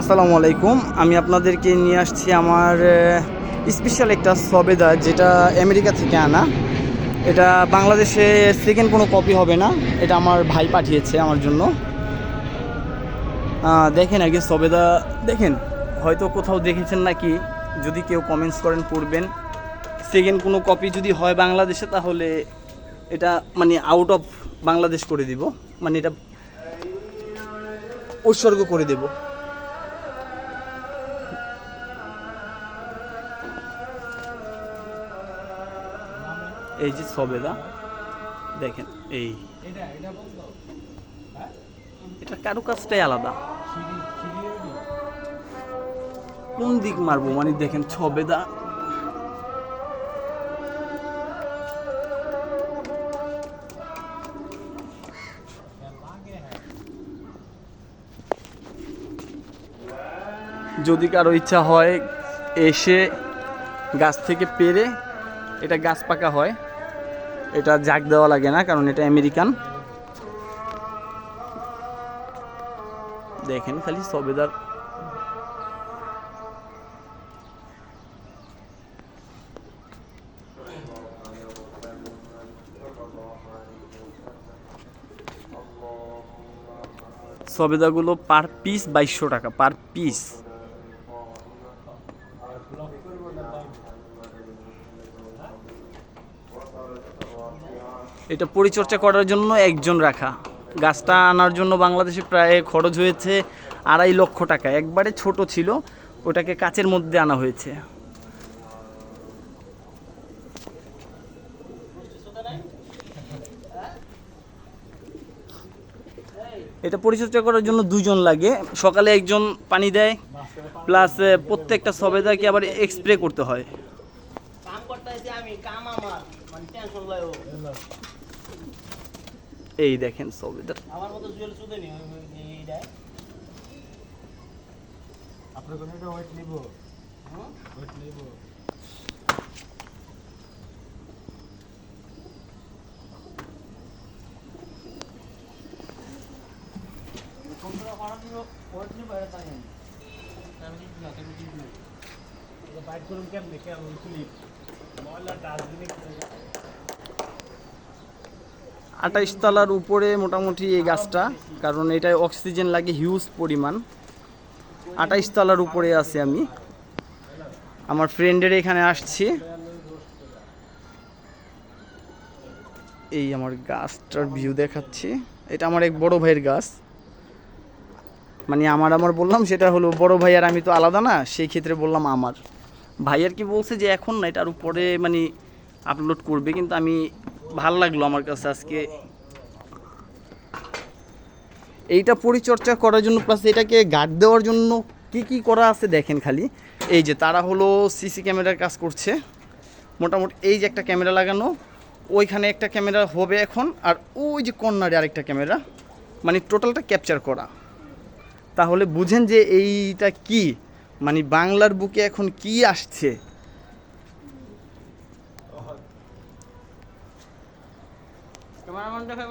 আসসালামু আলাইকুম। আমি আপনাদেরকে নিয়ে আসছি আমার স্পেশাল একটা সবেদা যেটা আমেরিকা থেকে আনা। এটা বাংলাদেশে সেকেন্ড কোনো কপি হবে না। এটা আমার ভাই পাঠিয়েছে আমার জন্য। দেখেন আগে সবেদা, দেখেন, হয়তো কোথাও দেখেছেন নাকি? যদি কেউ কমেন্টস করেন, পড়বেন। সেকেন্ড কোনো কপি যদি হয় বাংলাদেশে, তাহলে এটা মানে আউট অফ বাংলাদেশ করে দিব। মানে এটা উৎসর্গ করে দেব। এই যে সবেদা, দেখেন, এই। এটা কারও কাজটাই আলাদা। কোন দিক মারবো? মানে দেখেন ছবেদা যদি কারও ইচ্ছা হয় এসে গাছ থেকে পেরে এটা গাছ পাকা হয়, এটা জাগ দেওয়া লাগে না, কারণ এটা আমেরিকান। দেখেন খালি সবেদার। সবেদাগুলো পার পিস বাইশশো টাকা, পার পিস। এটা পরিচর্যা করার জন্য একজন রাখা। গাছটা আনার জন্য বাংলাদেশে প্রায় খরচ হয়েছে আড়াই লক্ষ টাকা। একবারে ছোট ছিল, ওটাকে কাচের মধ্যে আনা হয়েছে। এটা পরিচর্যা করার জন্য দুজন লাগে। সকালে একজন পানি দেয়, প্লাস প্রত্যেকটা সবেদাকে আবার এক্সপ্রে করতে হয়। কাম করতেছি আমি, কাম আমার মানে এই দেখেন সবেদার আমার মতো জুয়েল সুদে নি এইটা। আপনার কোনো একটা ওয়েট নিব হ্যাঁ ওয়েট নিব কম্পিউটার ওয়েট নিব এটা জানি আমি। আমি কি না তুমি কি না। এটা বাইট করুন কেমনে? কেমন? ক্লিপ ময়লা ডাস্টবিনে আঠাইশ তলার উপরে মোটামুটি এই গাছটা, কারণ এটায় অক্সিজেন লাগে হিউজ পরিমাণ। আঠাইশ তলার উপরে আছি আমি। আমার ফ্রেন্ডের এখানে আসছি। এই আমার গাছটার ভিউ দেখাচ্ছি। এটা আমার এক বড় ভাইয়ের গাছ। মানে আমার আমার বললাম, সেটা হলো বড় ভাই আর আমি তো আলাদা না, সেই ক্ষেত্রে বললাম আমার। ভাই আর কি বলছে যে এখন না, এটার উপরে মানে আপলোড করবে, কিন্তু আমি ভালো লাগল আমার কাছে আজকে। এইটা পরিচর্যা করার জন্য প্লাস এটাকে গার্ড দেওয়ার জন্য কি কি করা আছে দেখেন খালি। এই যে তারা হলো সিসি ক্যামেরার কাজ করছে। মোটামুটি এই যে একটা ক্যামেরা লাগানো, ওইখানে একটা ক্যামেরা হবে এখন, আর ওই যে কর্নারে আরেকটা ক্যামেরা মানে টোটালটা ক্যাপচার করা। তাহলে বুঝেন যে এইটা কি মানে বাংলার বুকে এখন কি আসছে। ক্যামেরাম্যান দেখে